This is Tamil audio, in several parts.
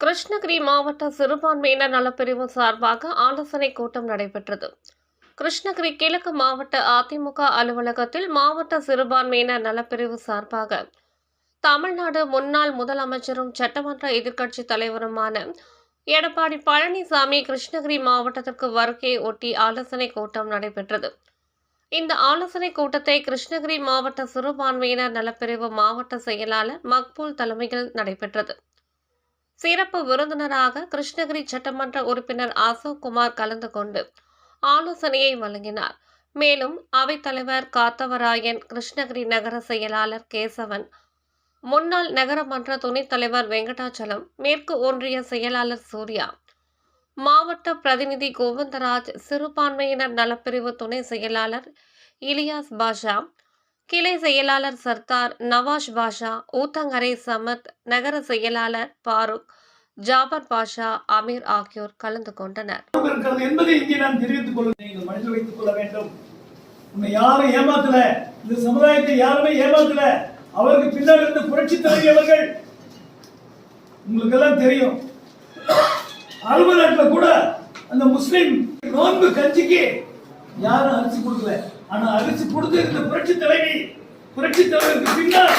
கிருஷ்ணகிரி மாவட்ட சிறுபான்மையினர் நலப்பிரிவு சார்பாக ஆலோசனை கூட்டம் நடைபெற்றது. கிருஷ்ணகிரி கிழக்கு மாவட்ட அதிமுக அலுவலகத்தில் மாவட்ட சிறுபான்மையினர் நலப்பிரிவு சார்பாக தமிழ்நாடு முன்னாள் முதலமைச்சரும் சட்டமன்ற எதிர்க்கட்சி தலைவருமான எடப்பாடி பழனிசாமி கிருஷ்ணகிரி மாவட்டத்திற்கு வருகை ஒட்டி ஆலோசனை கூட்டம் நடைபெற்றது. இந்த ஆலோசனை கூட்டத்தை கிருஷ்ணகிரி மாவட்ட சிறுபான்மையினர் நலப்பிரிவு மாவட்ட செயலாளர் மக்பூல் தலைமையில் நடைபெற்றது. சிறப்பு விருந்தினராக கிருஷ்ணகிரி சட்டமன்ற உறுப்பினர் அசோக்குமார் கலந்து கொண்டு ஆலோசனையை வழங்கினார். மேலும் அவைத்தலைவர் காத்தவராயன் கிருஷ்ணகிரி நகர செயலாளர் கேசவன் முன்னாள் நகரமன்ற துணைத் தலைவர் வெங்கடாச்சலம் மேற்கு ஒன்றிய செயலாளர் சூர்யா மாவட்ட பிரதிநிதி கோவிந்தராஜ் சிறுபான்மையினர் நலப்பிரிவு துணை செயலாளர் இலியாஸ் பாஷா கிளை செயலாளர் சர்தார் நவாஸ் பாஷா ஊத்தங்கரை சமத் நகர செயலாளர் பாருக் ஜாபர் பாஷா அமீர் ஆகியோர் கலந்து கொண்டனர். என்பதை இங்கே நான் தெரிவித்துக் மனதில் வைத்துக் கொள்ள வேண்டும். யாரும் ஏமாத்தல. இந்த சமுதாயத்தை யாருமே ஏமாத்தல. அவருக்கு பின்னால் இருந்து புரட்சி தலைவி அவர்கள் உங்களுக்கு எல்லாம் தெரியும். அரபு நாட்டில் கூட அந்த முஸ்லிம் நோன்பு கஞ்சிக்கு யாரும் அரிசி கொடுக்கல. ஆனா அரிசி கொடுத்து இருந்த புரட்சி தலைவி புரட்சி தலைவருக்கு பின்னால்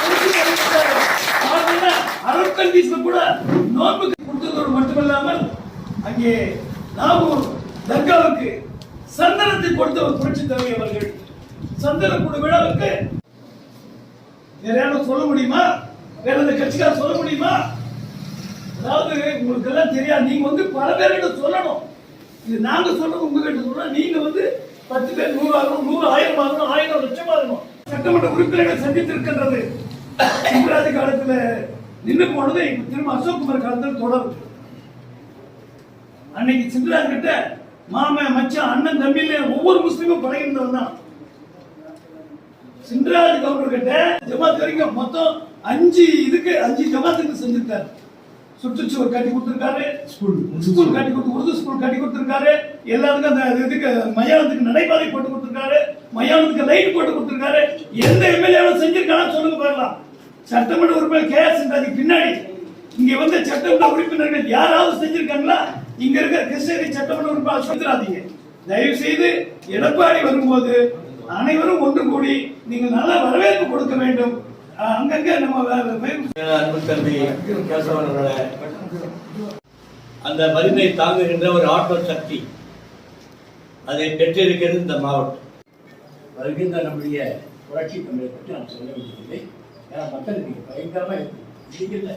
புரட்சி தலைவர் அரபு கண்ட்ரீஸ்ல கூட நோன்பு கொடுத்ததோடு மட்டுமல்லாமல் அங்கே நாகூர் தர்காவுக்கு சந்தனத்தை கொடுத்த ஒரு புரட்சி தலைவி அவர்கள். சந்தன குழு விழாவுக்கு வேற யாரும் சொல்ல முடியுமா? வேற எந்த கட்சிக்கார சொல்ல முடியுமா? அதாவது உங்களுக்கு எல்லாம் தெரியாது. நீங்க வந்து பல பேர்கிட்ட சொல்லணும். இது நாங்க சொல்றது உங்ககிட்ட சொல்லணும். நீங்க வந்து பத்து பேர் நூறு ஆகணும் நூறு ஆயிரம் ஆகணும் ஆயிரம் லட்சம் ஆகணும். சட்டமன்ற உறுப்பினர்கள் சந்தித்திருக்கின்றது. சிவராஜ் காலத்துல நின்று போனது இப்ப திரும்ப அசோக்குமார் காலத்தில் தொடரும் அன்னைக்கு சிந்தராஜ் கிட்ட மாமன் மச்சான் அண்ணன் தம்பியில ஒவ்வொரு முஸ்லீமும் பழகிருந்தவன் தான் சிந்தராஜ் கவுண்டர் கிட்ட ஜமாத் வரைக்கும் மொத்தம் அஞ்சு இதுக்கு அஞ்சு ஜமாத்துக்கு செஞ்சிருக்காரு. சுற்றுச்சுவர் கட்டி கொடுத்திருக்காரு. ஸ்கூல் ஸ்கூல் கட்டி கொடுத்து உருது ஸ்கூல் கட்டி கொடுத்திருக்காரு. எல்லாத்துக்கும் அந்த இதுக்கு மயானத்துக்கு நடைபாதை போட்டு கொடுத்திருக்காரு. மயானத்துக்கு லைட் போட்டு கொடுத்திருக்காரு. எந்த எம்எல்ஏவும் செஞ்சிருக்கானா சொல்லுங்க பார்க்கலாம் சட்டமன்ற உறுப்பினர் கே எஸ் சிந்தாதிக்கு பின்னாடி. இங்க வந்து சட்டமன்ற உறுப்பினர்கள் யாராவது செஞ்சிருக்காங்களா? இங்க இருக்கிற கிருஷ்ணகிரி சட்டமன்ற உறுப்பினர் சொல்லிடாதீங்க தயவு செய்து எடப்பாடி வரும்போது அனைவரும் ஒன்று கூடி நீங்கள் நல்ல வரவேற்பு கொடுக்க வேண்டும். அங்கங்கே நம்ம அன்பு தம்பி கேசவன் அந்த மருந்தை தாங்குகின்ற ஒரு ஆற்றல் சக்தி அதை பெற்றிருக்கிறது இந்த மாவட்டம். வருகின்ற நம்முடைய புரட்சி தமிழை பற்றி நான் சொல்ல வேண்டியதில்லை ஏன்னா மக்களுக்கு பயங்கரமாக இருக்கு. இல்லை.